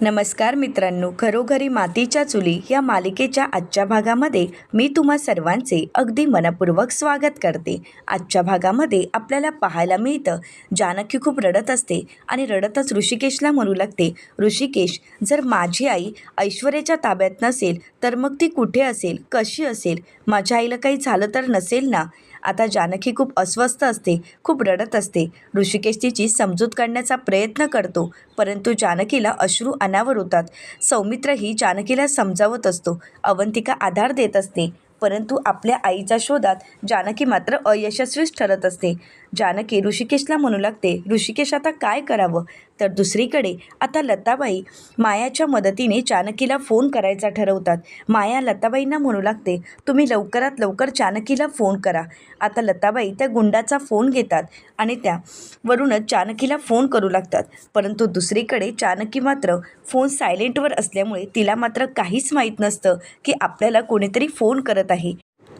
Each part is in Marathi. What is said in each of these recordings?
नमस्कार मित्रांनो घरोघरी मातीच्या चुली या मालिकेच्या आजच्या भागामध्ये मी तुम्हा सर्वांचे अगदी मनपूर्वक स्वागत करते. आजच्या भागामध्ये आपल्याला पाहायला मिळतं जानकी खूप रडत असते आणि रडतच ऋषिकेशला म्हणू लागते ऋषिकेश जर माझी आई ऐश्वर्याच्या ताब्यात नसेल तर मग ती कुठे असेल कशी असेल? माझ्या आईला काही झालं तर नसेल ना? आता जानकी खूप अस्वस्थ असते खूप रडत असते. ऋषिकेश तिची समजूत काढण्याचा प्रयत्न करतो परंतु जानकीला अश्रू अनावर होतात. सौमित्रही जानकीला समजावत असतो अवंतिका आधार देत असते परंतु आपल्या आईच्या शोधात जानकी मात्र अयशस्वीच ठरत असते. जानकी ऋषिकेशला म्हणू लागते ऋषिकेश आता काय करावं? तर दुसरीकडे आता लताबाई मायाच्या मदतीने जानकीला फोन करायचा ठरवतात. माया लताबाईंना म्हणू लागते तुम्ही लवकरात लवकर जानकीला फोन करा. आता लताबाई त्या गुंडाचा फोन घेतात आणि त्या वरूनच जानकीला फोन करू लागतात. परंतु दुसरीकडे जानकी मात्र फोन सायलेंटवर असल्यामुळे तिला मात्र काहीच माहीत नसतं की आपल्याला कोणीतरी फोन करत आहे.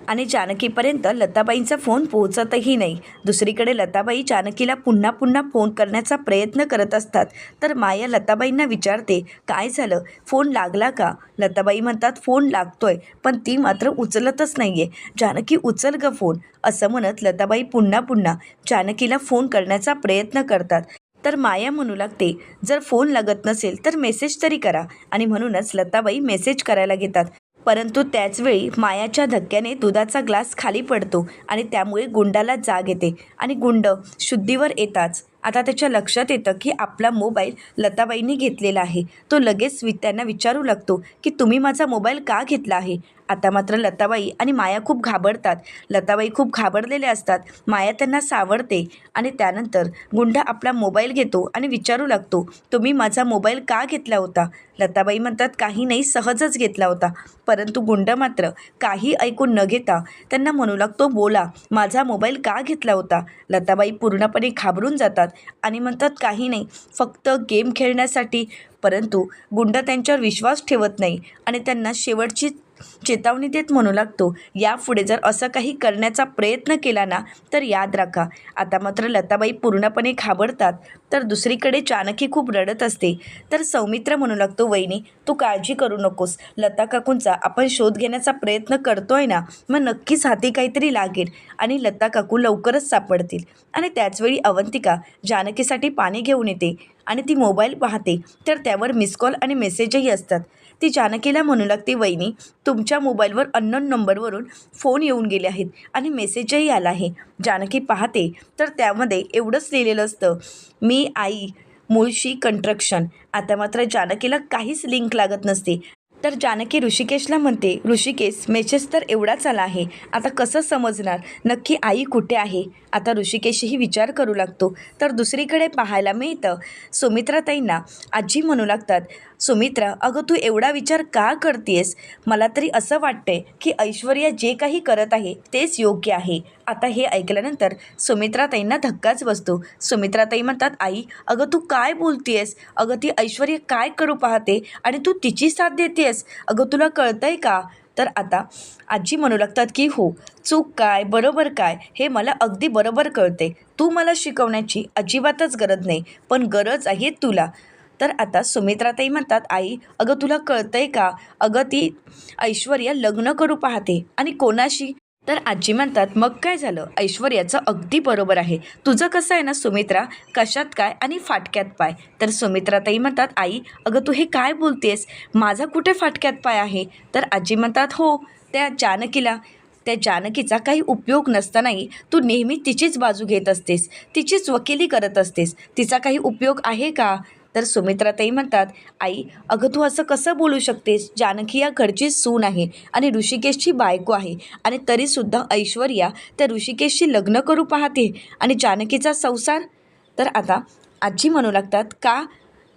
आणि जानकीपर्यंत लताबाईंचा फोन पोहोचतही नाही. दुसरीकडे लताबाई जानकीला पुन्हा पुन्हा फोन करण्याचा प्रयत्न करत असतात. तर माया लताबाईंना विचारते काय झालं? फोन लागला का? लताबाई म्हणतात फोन लागतोय पण ती मात्र उचलतच नाही आहे जानकी उचल ग फोन. असं म्हणत लताबाई पुन्हा पुन्हा जानकीला फोन करण्याचा प्रयत्न करतात. तर माया म्हणू लागते जर फोन लागत नसेल तर मेसेज तरी करा. आणि म्हणूनच लताबाई मेसेज करायला घेतात. परंतु त्याचवेळी मायाच्या धक्क्याने दुधाचा ग्लास खाली पडतो आणि त्यामुळे गुंडाला जाग येते आणि गुंड शुद्धीवर येताच. आता त्याच्या लक्षात येतं की आपला मोबाईल लताबाईंनी घेतलेला आहे. तो लगेच वि त्यांना विचारू लागतो की तुम्ही माझा मोबाईल का घेतला आहे? आता मात्र लताबाई आणि माया खूप घाबरतात. लताबाई खूप घाबरलेल्या असतात. माया त्यांना सावरते आणि त्यानंतर गुंडा आपला मोबाईल घेतो आणि विचारू लागतो तुम्ही माझा मोबाईल का घेतला होता? लताबाई म्हणतात काही नाही सहजच घेतला होता. परंतु गुंड मात्र काही ऐकून न घेता त्यांना म्हणू लागतो बोला माझा मोबाईल का घेतला होता? लताबाई पूर्णपणे घाबरून जातात आणि म्हणतात काही नाही फक्त गेम खेळण्यासाठी. परंतु गुंड त्यांच्यावर विश्वास ठेवत नाही आणि त्यांना शेवटची चेतावणी देत म्हणू लागतो. यापुढे जर असं काही करण्याचा प्रयत्न केला ना तर याद राखा. आता मात्र लताबाई पूर्णपणे घाबरतात. तर दुसरीकडे जानकी खूप रडत असते. तर सौमित्र म्हणू लागतो वहिनी तू काळजी करू नकोस. लता काकूंचा आपण शोध घेण्याचा प्रयत्न करतोय ना मग नक्कीच हाती काहीतरी लागेल आणि लता काकू लवकरच सापडतील. आणि त्याचवेळी अवंतिका जानकीसाठी पाणी घेऊन येते आणि ती मोबाईल पाहते. तर त्यावर मिस कॉल आणि मेसेजही असतात. ती जानकीला म्हणू लागते वहिनी तुमच्या मोबाईलवर अननोन नंबरवरून फोन येऊन गेले आहेत आणि मेसेजही आला आहे. जानकी पाहते. तर त्यामध्ये एवढंच लिहिलेलं असतं मी आई मुळशी कंट्रक्शन आता मात्र जानकीला काहीच लिंक लागत नसते. तर जानकी ऋषिकेशला म्हणते ऋषिकेश मेसेज तर एवढाच आला आहे. आता कसं समजणार? नक्की आई कुठे आहे? आता ऋषिकेशही विचार करू लागतो. तर दुसरीकडे पाहायला मिळतं सुमित्राताईंना. आजी म्हणू लागतात सुमित्रा अगं तू एवढा विचार का करतेस मला तरी असं वाटतंय की ऐश्वर्या जे काही करत आहे तेच योग्य आहे. आता हे ऐकल्यानंतर सुमित्राताईंना धक्काच बसतो. सुमित्राताई म्हणतात आई अगं तू काय बोलतीयस? अगं ती ऐश्वर्या काय करू पाहते? आणि तू तिची साथ देते आहेस? अगं तुला कळतंय का? तर आता आजी म्हणू लागतात की हो चूक काय बरोबर काय हे मला अगदी बरोबर कळते. तू मला शिकवण्याची अजिबातच गरज नाही पण गरज आहे तुला. तर आता सुमित्राताई म्हणतात आई अगं तुला कळतंय का? अगं ती ऐश्वर्या लग्न करू पाहते आणि कोणाशी तर आजी म्हणतात मग काय झालं? ऐश्वर्याचं अगदी बरोबर आहे. तुझं कसं आहे ना सुमित्रा? कशात काय आणि फाटक्यात पाय? तर सुमित्राताई म्हणतात आई अगं तू हे काय बोलतेस? माझा कुठे फाटक्यात पाय आहे? तर आजी म्हणतात हो त्या जानकीला. त्या जानकीचा काही उपयोग नसतानाही तू नेहमी तिचीच बाजू घेत असतेस. तिचीच वकिली करत असतेस. तिचा काही उपयोग आहे का? तर सुमित्राताई म्हणतात आई अगं तू असं कसं बोलू शकतेस? जानकी या घरची सून आहे आणि ऋषिकेशची बायको आहे आणि तरीसुद्धा ऐश्वर्या त्या ऋषिकेशशी लग्न करू पाहते आणि जानकीचा संसार तर आता आजी म्हणू लागतात का?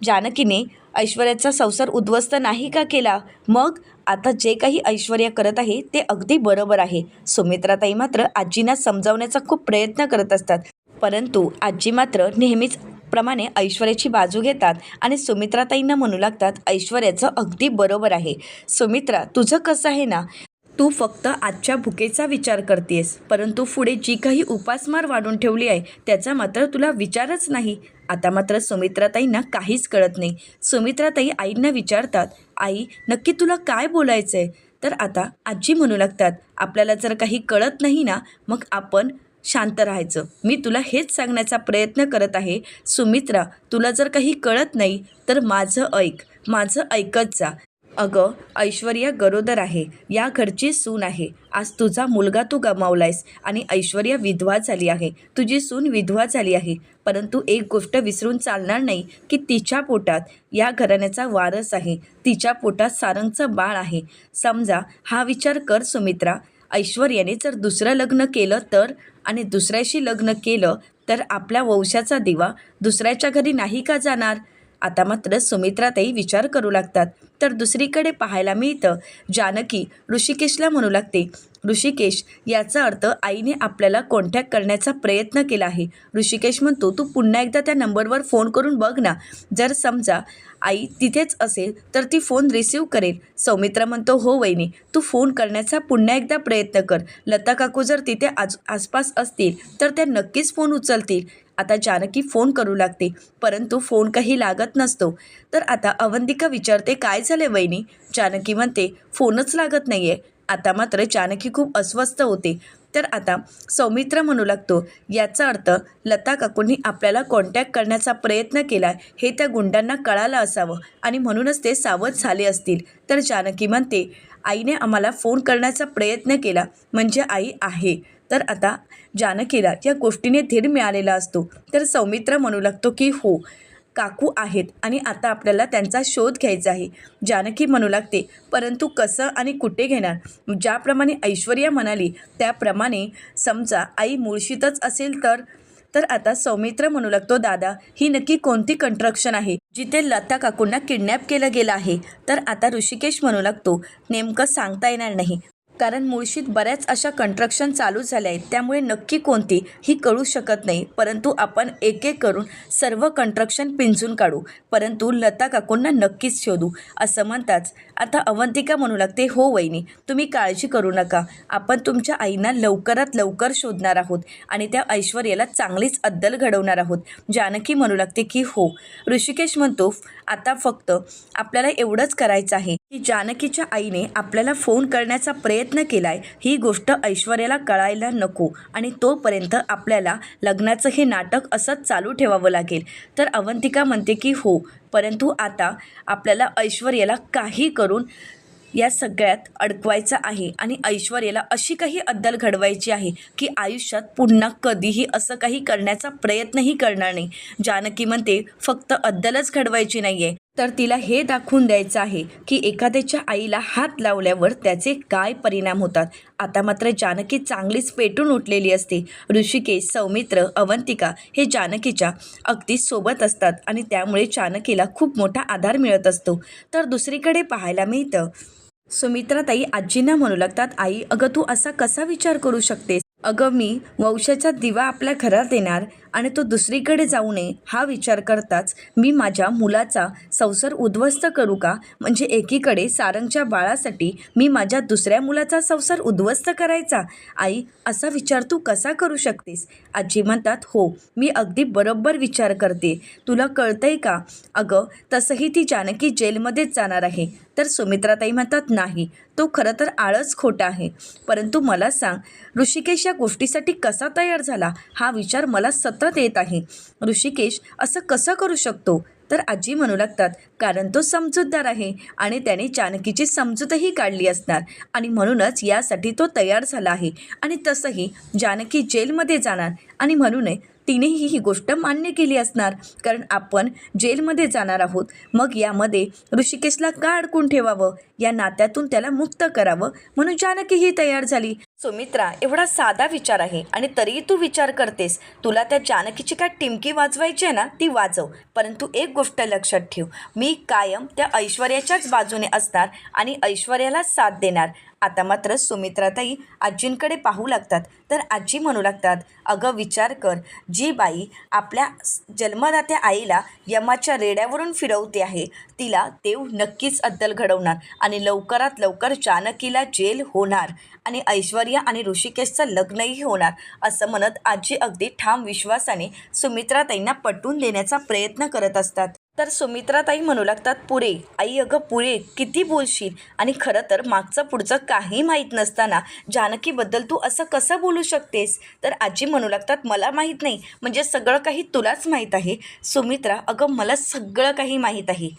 जानकीने ऐश्वर्याचा संसार उद्ध्वस्त नाही का केला? मग आता जे काही ऐश्वर्या करत आहे ते अगदी बरोबर आहे. सुमित्राताई मात्र आजींना समजावण्याचा खूप प्रयत्न करत असतात. परंतु आजी मात्र नेहमीच प्रमाणे ऐश्वर्याची बाजू घेतात आणि सुमित्राताईंना म्हणू लागतात ऐश्वर्याचं अगदी बरोबर आहे. सुमित्रा तुझं कसं आहे ना? तू फक्त आजच्या भुकेचा विचार करतेस परंतु पुढे जी काही उपासमार वाढून ठेवली आहे त्याचा मात्र तुला विचारच नाही. आता मात्र सुमित्राताईंना काहीच कळत नाही. सुमित्राताई आईंना विचारतात आई नक्की तुला काय बोलायचं आहे तर आता आजी म्हणू लागतात आपल्याला जर काही कळत नाही ना मग आपण शांत राहायचं. मी तुला हेच सांगण्याचा प्रयत्न करत आहे. सुमित्रा तुला जर काही कळत नाही तर माझं ऐक. माझं ऐकत जा. अगं ऐश्वर्या गरोदर आहे. या घरची सून आहे. आज तुझा मुलगा तू गमावलायस आणि ऐश्वर्या विधवा झाली आहे. तुझी सून विधवा झाली आहे. परंतु एक गोष्ट विसरून चालणार नाही की तिच्या पोटात या घराण्याचा वारस आहे. तिच्या पोटात सारंगचं बाळ आहे. समजा हा विचार कर सुमित्रा. ऐश्वर्याने जर दुसरं लग्न केलं तर? आणि दुसऱ्याशी लग्न केलं तर आपल्या वंशाचा दिवा दुसऱ्याच्या घरी नाही का जाणार? आता मात्र सुमित्राताई विचार करू लागतात. तर दुसरीकडे पाहायला मिळतं. जानकी ऋषिकेशला म्हणू लागते ऋषिकेश याचा अर्थ आईने आपल्याला कॉन्टॅक्ट करण्याचा प्रयत्न केला आहे. ऋषिकेश म्हणतो तू पुन्हा एकदा त्या नंबरवर फोन करून बघ ना. जर समजा आई तिथेच असेल तर ती फोन रिसीव करेल. सौमित्रा म्हणतो हो वहिनी तू फोन करण्याचा पुन्हा एकदा प्रयत्न कर. लता काकू जर तिथे आज आसपास असतील तर त्या नक्कीच फोन उचलतील. आता जानकी फोन करू लागते परंतु फोन काही लागत नसतो. तर आता अवंतिका विचारते काय झाले वहिनी? जानकी म्हणते फोनच लागत नाही आहे आता मात्र जानकी खूप अस्वस्थ होते. तर आता सौमित्र म्हणू लागतो. याचा अर्थ लता काकूंनी आपल्याला कॉन्टॅक्ट करण्याचा प्रयत्न केला हे त्या गुंडांना कळालं असावं आणि म्हणूनच ते सावध झाले असतील. तर जानकी म्हणते आईने आम्हाला फोन करण्याचा प्रयत्न केला म्हणजे आई आहे. तर आता जानकीला या गोष्टीने धीर मिळालेला असतो. तर सौमित्र म्हणू लागतो की हो. काकू आहेत आणि आता आपल्याला त्यांचा शोध घ्यायचा आहे. जानकी म्हणू लागते परंतु कसं आणि कुठे घेणार? ज्याप्रमाणे ऐश्वर्या म्हणाली त्याप्रमाणे समजा आई मुळशीतच असेल तर तर आता सौमित्र म्हणू लागतो दादा ही नक्की कोणती कंस्ट्रक्शन आहे? जिथे लता काकूंना किडनॅप केलं गेलं आहे. तर आता ऋषिकेश म्हणू लागतो नेमकं सांगता येणार नाही. कारण मुळशीत बऱ्याच अशा कंट्रक्शन चालू झाल्या आहेत. त्यामुळे नक्की कोणती ही कळू शकत नाही. परंतु आपण एक एक करून सर्व कंट्रक्शन पिंजून काढू. परंतु लता काकूंना नक्कीच शोधू असं म्हणताच आता अवंतिका म्हणू लागते हो वहिनी तुम्ही काळजी करू नका. आपण तुमच्या आईना लवकरात लवकर शोधणार आहोत आणि त्या ऐश्वर्याला चांगलीच अद्दल घडवणार आहोत. जानकी म्हणू लागते की हो. ऋषिकेश म्हणतो आता फक्त आपल्याला एवढंच करायचं आहे की जानकीच्या आईने आपल्याला फोन करण्याचा प्रयत्न केलाय. ही गोष्ट ऐश्वर्याला कळायला नको आणि तोपर्यंत आपल्याला लग्नाचं हे नाटक असंच चालू ठेवावं लागेल. तर अवंतिका म्हणते की हो परंतु आता आपल्याला ऐश्वर्याला काही करून या सगळ्यात अडकवायचं आहे. आणि ऐश्वर्याला अशी काही अद्दल घडवायची आहे की आयुष्यात पुन्हा कधीही असं काही करण्याचा प्रयत्नही करणार नाही. जानकी म्हणते फक्त अद्दलच घडवायची नाही आहे तर तिला हे दाखवून द्यायचं आहे की एखाद्याच्या आईला हात लावल्यावर त्याचे काय परिणाम होतात. आता मात्र जानकी चांगलीच पेटून उठलेली असते. ऋषिकेश सौमित्र अवंतिका हे जानकीच्या अगदी सोबत असतात आणि त्यामुळे जानकीला खूप मोठा आधार मिळत असतो. तर दुसरीकडे पाहायला मिळतं सुमित्राताई आजींना म्हणू लागतात आई अगं तू असा कसा विचार करू शकतेस? अगं मी वंशाचा दिवा आपल्या घरात येणार आणि तो दुसरीकडे जाऊ नये हा विचार करताच मी माझ्या मुलाचा संसार उद्ध्वस्त करू का? म्हणजे एकीकडे सारंगच्या बाळासाठी मी माझ्या दुसऱ्या मुलाचा संसार उद्ध्वस्त करायचा? आई असा विचार तू कसा करू शकतेस? आजी म्हणतात हो मी अगदी बरोबर विचार करते. तुला कळतंय का? अगं तसंही ती जानकी जेलमध्येच जाणार आहे. तर सुमित्राताई म्हणतात नाही तो खरं तर आळच खोटा आहे. परंतु मला सांग ऋषिकेश या गोष्टीसाठी कसा तयार झाला? हा विचार मला सतत येत आहे. ऋषिकेश असं कसं करू शकतो? तर आजी म्हणू लागतात कारण तो समजूतदार आहे आणि त्याने जानकीची समजूतही काढली असणार. आणि म्हणूनच यासाठी तो तयार झाला आहे. आणि तसंही जानकी जेलमध्ये जाणार. आणि म्हणून तिनेही ही गोष्ट मान्य केली असणार. कारण आपण जेलमध्ये जाणार आहोत. मग यामध्ये ऋषिकेशला का अडकून ठेवावं? या नात्यातून त्याला मुक्त करावं म्हणून जानकीही तयार झाली. सुमित्रा एवढा साधा विचार आहे आणि तरीही तू विचार करतेस. तुला त्या जानकीची काय टिमकी वाजवायची आहे ना ती वाजव. परंतु एक गोष्ट लक्षात ठेव. मी कायम त्या ऐश्वर्याच्याच बाजूने असणार आणि ऐश्वर्याला साथ देणार. आता मात्र सुमित्राताई आजींकडे पाहू लागतात. तर आजी म्हणू लागतात अगं विचार कर. जी बाई आपल्या जन्मदात्या आईला यमाच्या रेड्यावरून फिरवते आहे तिला देव नक्कीच अद्दल घडवणार आणि लवकरात लवकर जानकीला जेल होणार आणि ऐश्वर्या आणि ऋषिकेशचं लग्नही होणार असं म्हणत आजी अगदी ठाम विश्वासाने सुमित्राताईंना पटवून देण्याचा प्रयत्न करत असतात. तर सुमित्राताई म्हणू लागतात पुरे आई अगं पुरे किती बोलशील? आणि खरं तर मागचं पुढचं काही माहीत नसताना जानकीबद्दल तू असं कसं बोलू शकतेस? तर आजी म्हणू लागतात मला माहीत नाही म्हणजे सगळं काही तुलाच माहीत आहे. सुमित्रा अगं मला सगळं काही माहीत आहे.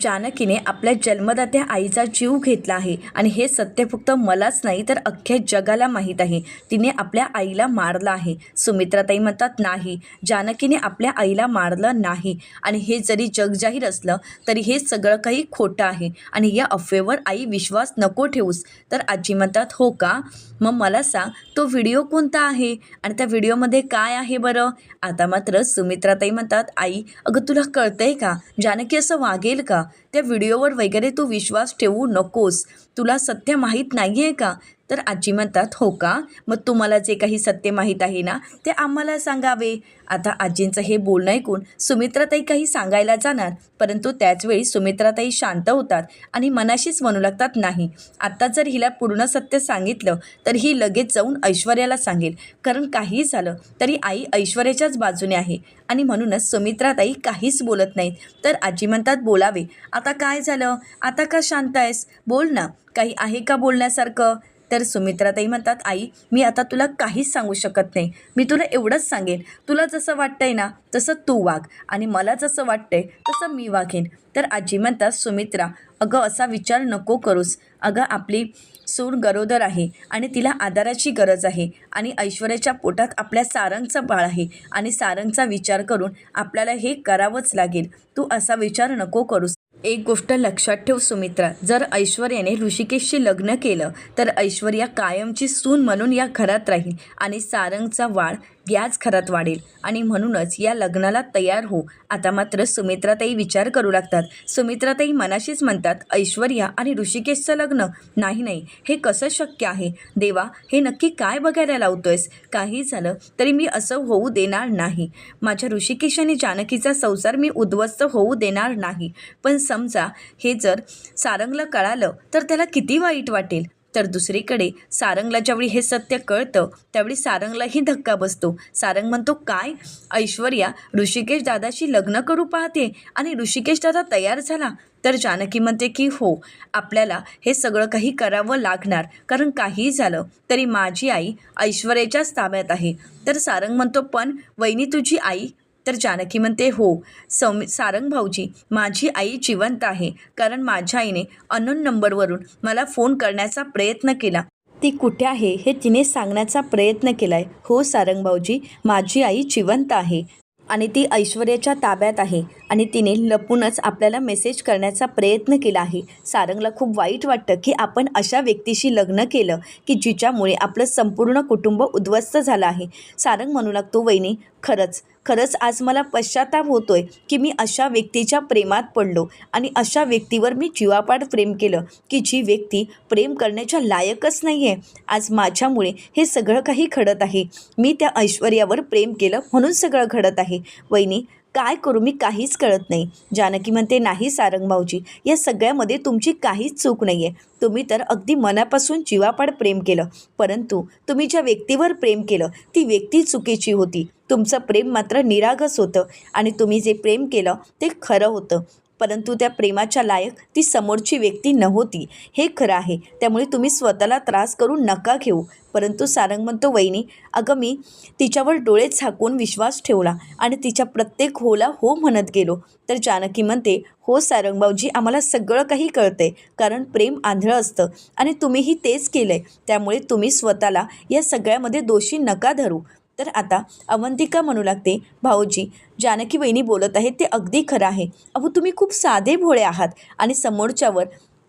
जानकीने आपल्या जन्मदात्या आईचा जीव घेतला आहे. आणि हे सत्य फक्त मलाच नाही तर अख्ख्या जगाला माहीत आहे. तिने आपल्या आईला मारलं आहे. सुमित्राताई म्हणतात नाही जानकीने आपल्या आईला मारलं नाही. आणि हे जरी जगजाहीर असलं तरी हे सगळं काही खोटं आहे. आणि या अफवेवर आई विश्वास नको ठेवूस. तर आजी म्हणतात हो का? मग मला सांग तो व्हिडिओ कोणता आहे? आणि त्या व्हिडिओमध्ये काय आहे बरं? आता मात्र सुमित्राताई म्हणतात आई अगं तुला कळतंय का? जानकी असं वागेल का? त्या व्हिडिओवर वगैरे तू विश्वास ठेवू नकोस. तुला सत्य माहीत नाही आहे का? तर आजी म्हणतात हो का? मग तुम्हाला जे काही सत्य माहीत आहे ना ते आम्हाला सांगावे. आता आजींचं हे बोलणं ऐकून सुमित्राताई काही सांगायला जाणार परंतु त्याचवेळी सुमित्राताई शांत होतात आणि मनाशीच म्हणू लागतात नाही आत्ता जर हिला पूर्ण सत्य सांगितलं तर ही लगेच जाऊन ऐश्वर्याला सांगेल. कारण काही झालं तरी आई ऐश्वर्याच्याच बाजूने आहे. आणि म्हणूनच सुमित्राताई काहीच बोलत नाहीत. तर आजी म्हणतात बोलावे. आता काय झालं? आता का शांत आहेस? बोल ना. काही आहे का बोलण्यासारखं? तर सुमित्राताई म्हणतात आई मी आता तुला काहीच सांगू शकत नाही. मी तुला एवढंच सांगेन. तुला जसं वाटतंय ना तसं तू वाघ आणि मला जसं वाटतंय तसं मी वागेन. तर आजी म्हणतात सुमित्रा अगं असा विचार नको करूस. अगं आपली सूर गरोदर आहे आणि तिला आधाराची गरज आहे आणि ऐश्वर्याच्या पोटात आपल्या सारंगचं बाळ आहे आणि सारंगचा विचार करून आपल्याला हे करावंच लागेल. तू असा विचार नको करूस. एक गोष्ट लक्षात ठेव सुमित्रा जर ऐश्वर्याने ऋषिकेशशी लग्न केलं तर ऐश्वर्या कायमची सून म्हणून या घरात राहील आणि सारंगचा वाळ व्याज खरात वाढेल. आणि म्हणूनच या लग्नाला तयार हो. आता मात्र सुमित्राताई विचार करू लागतात. सुमित्राताई मनाशीच म्हणतात ऐश्वर्या आणि ऋषिकेशचं लग्न? नाही नाही. हे कसं शक्य आहे? देवा हे नक्की काय बघायला लावतोयस? काही झालं तरी मी असं होऊ देणार नाही. माझ्या ऋषिकेश आणि जानकीचा संसार मी उद्ध्वस्त होऊ देणार नाही. पण समजा हे जर सारंगला कळालं तर त्याला किती वाईट वाटेल? तर दुसरीकडे सारंगला ज्यावेळी हे सत्य कळतं त्यावेळी सारंगलाही धक्का बसतो. सारंग म्हणतो काय? ऐश्वर्या ऋषिकेश दादाशी लग्न करू पाहते आणि ऋषिकेश दादा तयार झाला? तर जानकी म्हणते की हो आपल्याला हे सगळं काही करावं लागणार कारण काही झालं तरी माझी आई ऐश्वर्याच्याच ताब्यात आहे. तर सारंग म्हणतो पण वहिनी तुझी आई तर जानकी म्हणते हो सौमी सारंग भाऊजी माझी आई जिवंत आहे. कारण माझ्या आईने अनोन नंबरवरून मला फोन करण्याचा प्रयत्न केला. ती कुठे आहे हे तिने सांगण्याचा प्रयत्न केला आहे हो सारंग भाऊजी माझी आई जिवंत आहे आणि ती ऐश्वर्याच्या ताब्यात आहे आणि तिने लपूनच आपल्याला मेसेज करण्याचा प्रयत्न केला आहे. सारंगला खूप वाईट वाटतं की आपण अशा व्यक्तीशी लग्न केलं की जिच्यामुळे आपलं संपूर्ण कुटुंब उद्ध्वस्त झालं आहे. सारंग म्हणू लागतो वहिनी खरंच खरंच आज मला पश्चाताप होतोय की मी अशा व्यक्तीच्या प्रेमात पडलो आणि अशा व्यक्तीवर मी जीवापाड प्रेम केलं की जी व्यक्ती प्रेम करण्याच्या लायकच नाही आहे आज माझ्यामुळे हे सगळं काही घडत आहे. मी त्या ऐश्वर्यावर प्रेम केलं म्हणून सगळं घडत आहे. वहिनी काय करू मी काहीच कळत नाही. जानकी म्हणते नाही सारंग भाऊजी या सगळ्यामध्ये तुमची काहीच चूक नाही आहे तुम्ही तर अगदी मनापासून जीवापाड प्रेम केलं. परंतु तुम्ही ज्या व्यक्तीवर प्रेम केलं ती व्यक्ती चुकीची होती. तुमचं प्रेम मात्र निरागस होतं आणि तुम्ही जे प्रेम केलं ते खरं होतं. परंतु त्या प्रेमाच्या लायक ती समोरची व्यक्ती नव्हती. हे खरं आहे. त्यामुळे तुम्ही स्वतःला त्रास करून नका घेऊ. परंतु सारंग म्हणतो वहिनी अगं मी तिच्यावर डोळे झाकून विश्वास ठेवला आणि तिच्या प्रत्येक होला हो म्हणत गेलो. तर जानकी म्हणते हो सारंगबाऊजी आम्हाला सगळं काही कळतंय. कारण प्रेम आंधळं असतं आणि तुम्हीही तेच केलं आहे त्यामुळे तुम्ही स्वतःला या सगळ्यामध्ये दोषी नका धरू. तर आता अवंतिका म्हणू लागते भाऊजी जानकी वहिनी बोलत आहेत ते अगदी खरं आहे. अहो तुम्ही खूप साधे भोळे आहात आणि समोरच्यावर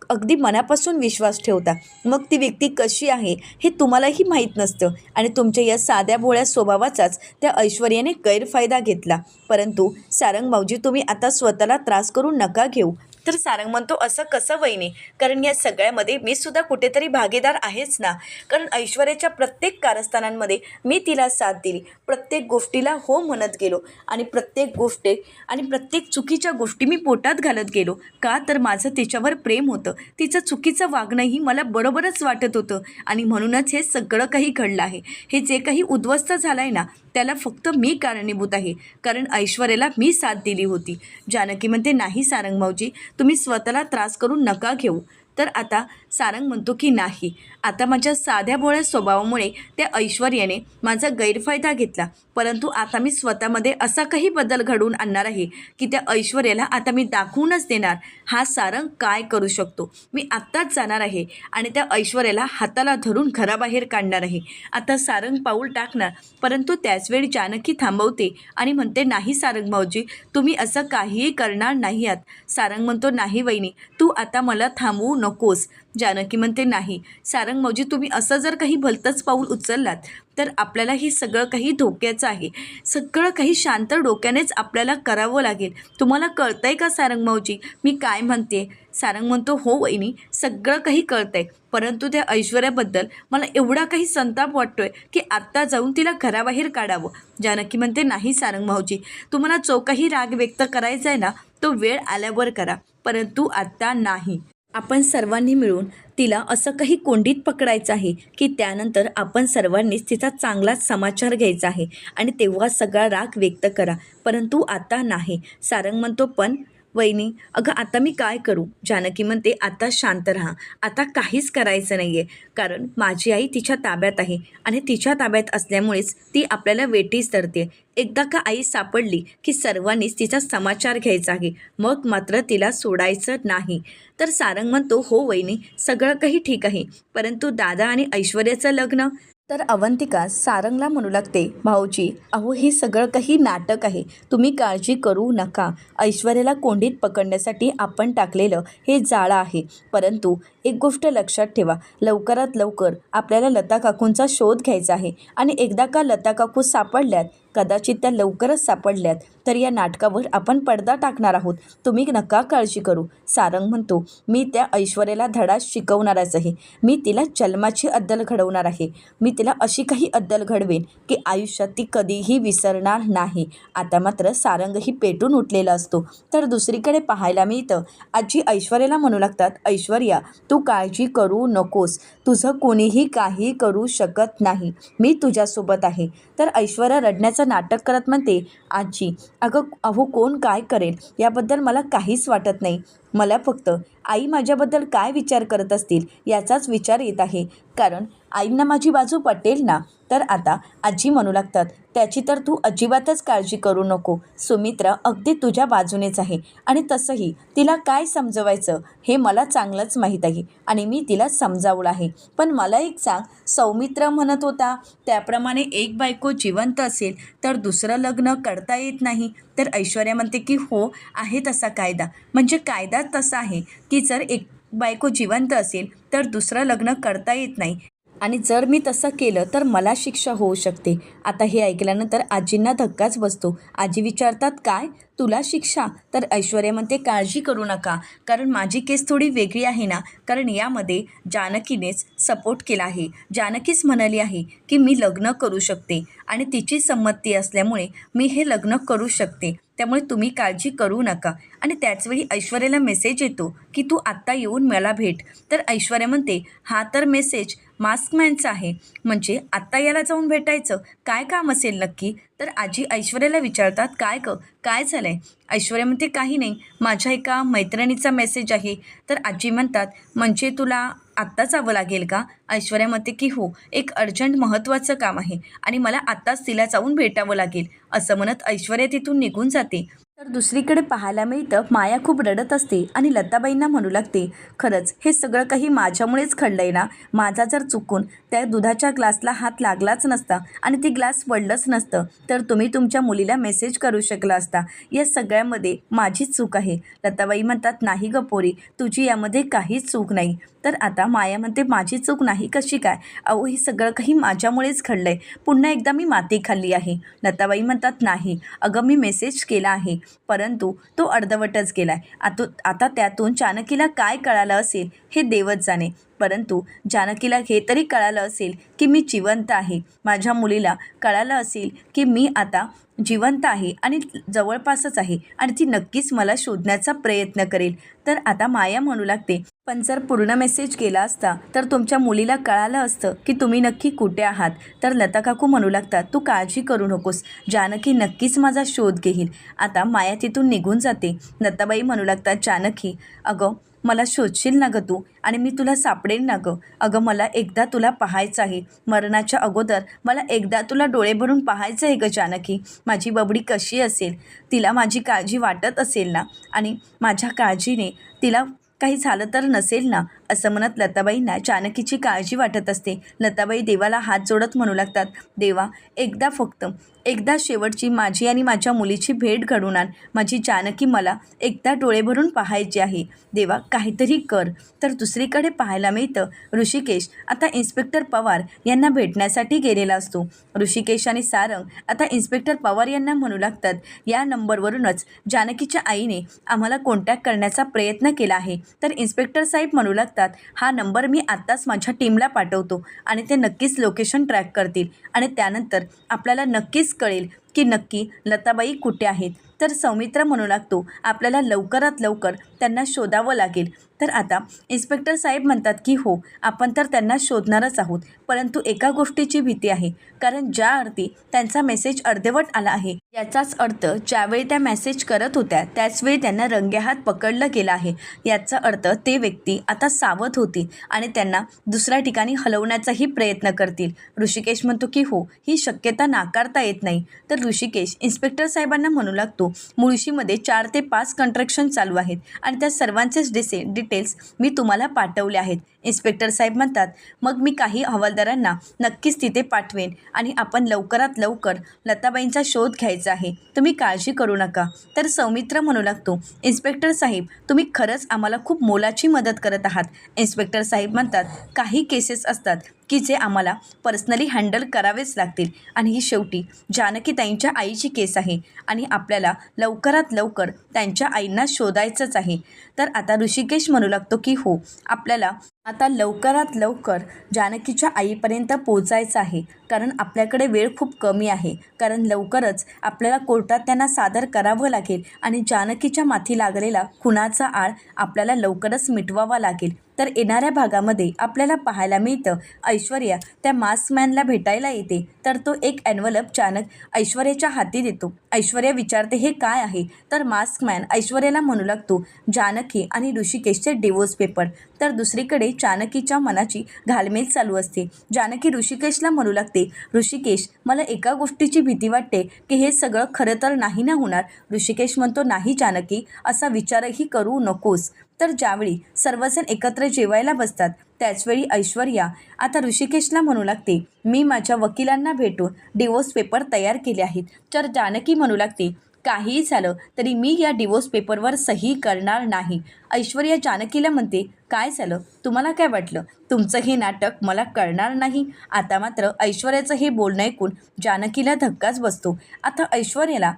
अगदी मनापासून विश्वास ठेवता. मग ती व्यक्ती कशी आहे हे तुम्हालाही माहीत नसतं आणि तुमच्या या साध्या भोळ्या स्वभावाचाच त्या ऐश्वर्याने गैरफायदा घेतला. परंतु सारंग भाऊजी तुम्ही आता स्वतःला त्रास करून नका घेऊ. तर सारंग म्हणतो असं कसं वहिनी? कारण या सगळ्यामध्ये मी सुद्धा कुठेतरी भागीदार आहेच ना. कारण ऐश्वर्याच्या प्रत्येक कारस्थानांमध्ये मी तिला साथ दिली. प्रत्येक गोष्टीला हो म्हणत गेलो आणि प्रत्येक गोष्टी आणि प्रत्येक चुकीच्या गोष्टी मी पोटात घालत गेलो. का तर माझं तिच्यावर प्रेम होतं. तिचं चुकीचं वागणंही मला बरोबरच वाटत होतं आणि म्हणूनच हे सगळं काही घडलं आहे. हे जे काही उद्ध्वस्त झालं आहे ना त्याला फक्त मी कारणीभूत आहे. कारण ऐश्वर्याला मी साथ दिली होती. जानकी म्हणते नाही सारंगमाऊजी तुम्ही स्वतःला त्रास करून नका घेऊ. तर आता सारंग म्हणतो की नाही. आता माझ्या साध्या भोळ्या स्वभावामुळे त्या ऐश्वर्याने माझा गैरफायदा घेतला. परंतु आता मी स्वतःमध्ये असा काही बदल घडवून आणणार आहे की त्या ऐश्वर्याला आता मी दाखवूनच देणार. हा सारंग काय करू शकतो? मी आत्ताच जाणार आहे आणि त्या ऐश्वर्याला हाताला धरून घराबाहेर काढणार आहे. आता सारंग पाऊल टाकणार परंतु त्याचवेळी जानकी थांबवते आणि म्हणते नाही सारंग भाऊजी तुम्ही असं काहीही करणार नाही आहात. सारंग म्हणतो नाही वहिनी तू आता मला थांबवू नकोस. जानकी म्हणते नाही. सारंग भाऊजी तुम्ही असं जर काही भलतंच पाऊल उचललात तर आपल्याला हे सगळं काही धोक्याचं आहे. सगळं काही शांत डोक्यानेच आपल्याला करावं लागेल. तुम्हाला कळतंय का सारंग मौजी मी काय म्हणते? सारंग म्हणतो हो वहिनी सगळं काही कळतंय. परंतु त्या ऐश्वर्याबद्दल मला एवढा काही संताप वाटतोय की आत्ता जाऊन तिला घराबाहेर काढावं. जानकी म्हणते नाही सारंग भाऊजी तुम्हाला जो काही राग व्यक्त करायचा आहे ना तो वेळ आल्यावर करा. परंतु आत्ता नाही. आपण सर्वांनी मिळून तिला असं काही कोंडीत पकडायचं आहे की त्यानंतर आपण सर्वांनीच तिचा चांगलाच समाचार घ्यायचा आहे. आणि तेव्हा सगळा राग व्यक्त करा. परंतु आता नाही. सारंग म्हणतो पण वहिनी अगं आता मी काय करू? जानकी म्हणते आता शांत राहा. आता काहीच करायचं नाही आहे कारण माझी आई तिच्या ताब्यात आहे आणि तिच्या ताब्यात असल्यामुळेच ती आपल्याला वेटीच धरते. एकदा का आई सापडली की सर्वांनीच तिचा समाचार घ्यायचा आहे. मग मात्र तिला सोडायचं नाही. तर सारंग म्हणतो हो वहिनी सगळं काही ठीक आहे. परंतु दादा आणि ऐश्वर्याचं लग्न तर अवंतिका सारंगला म्हणू लागते भाऊजी अहो हे सगळं काही नाटक आहे. तुम्ही काळजी करू नका. ऐश्वर्याला कोंडीत पकडण्यासाठी आपण टाकलेलं हे जाळं आहे. परंतु एक गोष्ट लक्षात ठेवा. लवकरात लवकर आपल्याला लता काकूंचा शोध घ्यायचा आहे. आणि एकदा का लता काकू सापडल्यात कदाचित त्या लवकरच सापडल्यात तर या नाटकावर आपण पडदा टाकणार आहोत. तुम्ही नका काळजी करू. सारंग म्हणतो मी त्या ऐश्वर्याला धडा शिकवणारच आहे. मी तिला जन्माची अद्दल घडवणार आहे. मी तिला अशी काही अद्दल घडवेन की आयुष्यात ती कधीही विसरणार नाही. आता मात्र सारंगही पेटून उठलेला असतो. तर दुसरीकडे पाहायला मिळतं आजी ऐश्वर्याला म्हणू लागतात ऐश्वर्या तू तू काळजी करू नकोस. तुझं कोणीही काही करू शकत नाही. मी तुझ्यासोबत आहे. तर ऐश्वर्या रडण्याचं नाटक करत म्हणते आजी अगं अहो कोण काय करेल? याबद्दल मला काहीच वाटत नाही. मला फक्त आई माझ्याबद्दल काय विचार करत असतील याचाच विचार येत आहे. कारण आईंना माझी बाजू पटेल ना? तर आता आजी म्हणू लागतात त्याची तर तू अजिबातच काळजी करू नको. सुमित्रा अगदी तुझ्या बाजूनेच आहे. आणि तसंही तिला काय समजवायचं हे मला चांगलंच माहीत आहे. आणि मी तिला समजावलं आहे. पण मला एक सांग. सौमित्र म्हणत होता त्याप्रमाणे एक बायको जिवंत असेल तर दुसरं लग्न करता येत नाही. तर ऐश्वर्या म्हणते की हो आहे तसा कायदा. म्हणजे कायदा तसा आहे की जर एक बायको जिवंत असेल तर दुसरं लग्न करता येत नाही. आणि जर मी तसं केलं तर मला शिक्षा होऊ शकते. आता हे ऐकल्यानंतर आजींना धक्काच बसतो. आजी विचारतात काय? तुला शिक्षा? तर ऐश्वर्या म्हणते काळजी करू नका. कारण माझी केस थोडी वेगळी आहे ना. कारण यामध्ये जानकीनेच सपोर्ट केला आहे. जानकीच म्हणाली आहे की मी लग्न करू शकते आणि तिची संमती असल्यामुळे मी हे लग्न करू शकते. त्यामुळे तुम्ही काळजी करू नका. आणि त्याचवेळी ऐश्वर्याला मेसेज येतो की तू आत्ता येऊन मला भेट. तर ऐश्वर्या म्हणते हा तर मेसेज मास्कमॅनचा आहे. म्हणजे आत्ता याला जाऊन भेटायचं. काय काम असेल नक्की? तर आजी ऐश्वर्याला विचारतात काय ग? काय झालं आहे ऐश्वर्या म्हणते काही नाही. माझ्या एका मैत्रिणीचा मेसेज आहे. तर आजी म्हणतात म्हणजे तुला आत्ताच जावं लागेल का? ऐश्वर्या म्हणते की हो. एक अर्जंट महत्त्वाचं काम आहे आणि मला आत्ताच तिला जाऊन भेटावं लागेल. असं म्हणत ऐश्वर्या तिथून निघून जाते. तर दुसरीकडे पाहायला मिळतं माया खूप रडत असते आणि लताबाईंना म्हणू लागते खरंच हे सगळं काही माझ्यामुळेच घडलंय ना? माझा जर चुकून त्या दुधाच्या ग्लासला हात लागलाच नसता आणि ती ग्लास पडलंच नसतं तर तुम्ही तुमच्या मुलीला मेसेज करू शकला असता. या सगळ्यामध्ये माझीच चूक आहे. लताबाई म्हणतात नाही ग पोरी तुझी यामध्ये काहीच चूक नाही. तर आता माया म्हणते माझी चूक नाही कशी काय? अहो हे सगळं काही माझ्यामुळेच घडलं आहे पुन्हा एकदा मी माती खाल्ली आहे. लताबाई म्हणतात नाही. अगं मी मेसेज केला आहे. परंतु तो अर्धवटच गेलाय. आतू आता त्यातून चाणकीला काय कळालं असेल हे देवच जाणे. परंतु जानकीला हे तरी कळालं असेल की मी जिवंत आहे. माझ्या मुलीला कळालं असेल की मी आता जिवंत आहे आणि जवळपासच आहे आणि ती नक्कीच मला शोधण्याचा प्रयत्न करेल. तर आता माया म्हणू लागते पण जर पूर्ण मेसेज गेला असता तर तुमच्या मुलीला कळालं असतं की तुम्ही नक्की कुठे आहात तर लता काकू म्हणू लागतात तू काळजी करू नकोस. जानकी नक्कीच माझा शोध घेईल. आता माया तिथून निघून जाते. लताबाई म्हणू लागतात जानकी अगं मला शोधशील ना गं तू आणि मी तुला सापडेल ना गं. अगं मला एकदा तुला पाहायचं आहे. मरणाच्या अगोदर मला एकदा तुला डोळे भरून पाहायचं आहे गं जानकी. माझी बबडी कशी असेल? तिला माझी काळजी वाटत असेल ना? आणि माझ्या काळजीने तिला काही झालं तर नसेल ना? असं म्हणत लताबाईंना जानकीची काळजी वाटत असते. लताबाई देवाला हात जोडत म्हणू लागतात देवा एकदा फक्त एकदा शेवटची माझी आणि माझ्या मुलीची भेट घडून आण. माझी जानकी मला एकदा डोळे भरून पाहायची आहे. देवा काहीतरी कर. तर दुसरीकडे पाहायला मिळतं ऋषिकेश आता इन्स्पेक्टर पवार यांना भेटण्यासाठी गेलेला असतो. ऋषिकेश आणि सारंग आता इन्स्पेक्टर पवार यांना म्हणू लागतात या नंबरवरूनच जानकीच्या आईने आम्हाला कॉन्टॅक्ट करण्याचा प्रयत्न केला आहे. तर इन्स्पेक्टर साहेब म्हणू लागतात हा नंबर मी आत्ताच माझ्या टीमला पाठवतो आणि ते नक्कीच लोकेशन ट्रॅक करतील आणि त्यानंतर आपल्याला नक्कीच कळेल की नक्की लताबाई कुठे आहेत? तर सौमित्र म्हणू लागतो आपल्याला लवकरात लवकर त्यांना शोधावं लागेल. तर आता इन्स्पेक्टर साहेब म्हणतात की हो आपण तर त्यांना शोधणारच आहोत परंतु एका गोष्टीची भीती आहे. कारण ज्या अर्थी त्यांचा मेसेज अर्धवट आला आहे याचाच अर्थ ज्यावेळी त्या मेसेज करत होत्या त्याचवेळी त्यांना रंगेहात पकडलं गेलं आहे. याचा अर्थ ते व्यक्ती आता सावध होतील आणि त्यांना दुसऱ्या ठिकाणी हलवण्याचाही प्रयत्न करतील. ऋषिकेश म्हणतो की हो ही शक्यता नाकारता येत नाही. तर ऋषिकेश इन्स्पेक्टर साहेबांना म्हणू लागतो मुळशीमध्ये चार ते पाच कंट्रॅक्शन चालू आहेत आणि त्या सर्वांचेच डिसे डिटेल्स मी तुम्हाला पाठवले आहेत. इन्स्पेक्टर साहेब म्हणतात मग मी काही हवालदारांना नक्कीच तिथे पाठवेन आणि आपण लवकरात लवकर लताबाईंचा शोध घ्यायचा आहे. तुम्ही काळजी करू नका. तर सौमित्र म्हणू लागतो इन्स्पेक्टर साहेब तुम्ही खरंच आम्हाला खूप मोलाची मदत करत आहात. इन्स्पेक्टर साहेब म्हणतात काही केसेस असतात की जे आम्हाला पर्सनली हँडल करावेच लागतील. आणि ही शेवटी जानकीताईंच्या आईची केस आहे. आणि आपल्याला लवकरात लवकर त्यांच्या आईंना शोधायचंच आहे. तर आता ऋषिकेश म्हणू लागतो की हो आपल्याला आता लवकरात लवकर जानकीच्या आईपर्यंत पोचायचं आहे. कारण आपल्याकडे वेळ खूप कमी आहे. कारण लवकरच आपल्याला कोर्टात त्यांना सादर करावं लागेल आणि जानकीच्या माथी लागलेला खुनाचा आळ आपल्याला लवकरच मिटवावा लागेल. तर येणाऱ्या भागामध्ये आपल्याला पाहायला मिळतं ऐश्वर्या त्या मास्कमॅनला भेटायला येते. तर तो एक ॲन्व्हलप चानक ऐश्वर्याच्या हाती देतो. ऐश्वर्या विचारते हे काय आहे? तर मास्कमॅन ऐश्वर्याला म्हणू लागतो जानकी आणि ऋषिकेशचे डिवोर्स पेपर. तर दुसरीकडे जानकीच्या मनाची घालमेल चालू असते. जानकी ऋषिकेशला म्हणू लागते ऋषिकेश मला एका गोष्टीची भीती वाटते की हे सगळं खरं तर नाही ना होणार ऋषिकेश म्हणतो नाही जानकी असा विचारही करू नकोस तर ज्यावेळी सर्वजण एकत्र जेवायला बसतात त्याचवेळी ऐश्वर्या आता ऋषिकेशला म्हणू लागते मी माझ्या वकिलांना भेटून डिवोर्स पेपर तयार केले आहेत तर जानकी म्हणू लागते काहीही झालं तरी मी या डिवोर्स पेपरवर सही करणार नाही. ऐश्वर्या जानकीला म्हणते काय झालं? तुम्हाला काय वाटलं? तुमचं हे नाटक मला कळणार नाही. आता मात्र ऐश्वर्याचं हे बोलणं ऐकून जानकीला धक्काच बसतो. आता ऐश्वर्याला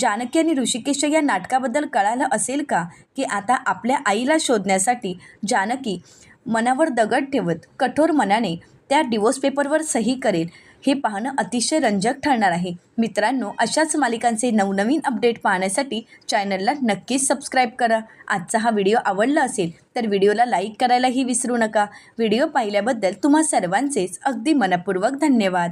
जानकी आणि ऋषिकेशच्या या नाटकाबद्दल कळालं असेल का? की आता आपल्या आईला शोधण्यासाठी जानकी मनावर दगड ठेवत कठोर मनाने त्या डिवोर्स पेपरवर सही करेल. हे पाहणं अतिशय रंजक ठरणार आहे. मित्रांनो अशाच मालिकांचे नवनवीन अपडेट पाहण्यासाठी चॅनलला नक्कीच सबस्क्राईब करा. आजचा हा व्हिडिओ आवडला असेल तर व्हिडिओला लाईक करायलाही विसरू नका. व्हिडिओ पाहिल्याबद्दल तुम्हा सर्वांचेच अगदी मनपूर्वक धन्यवाद.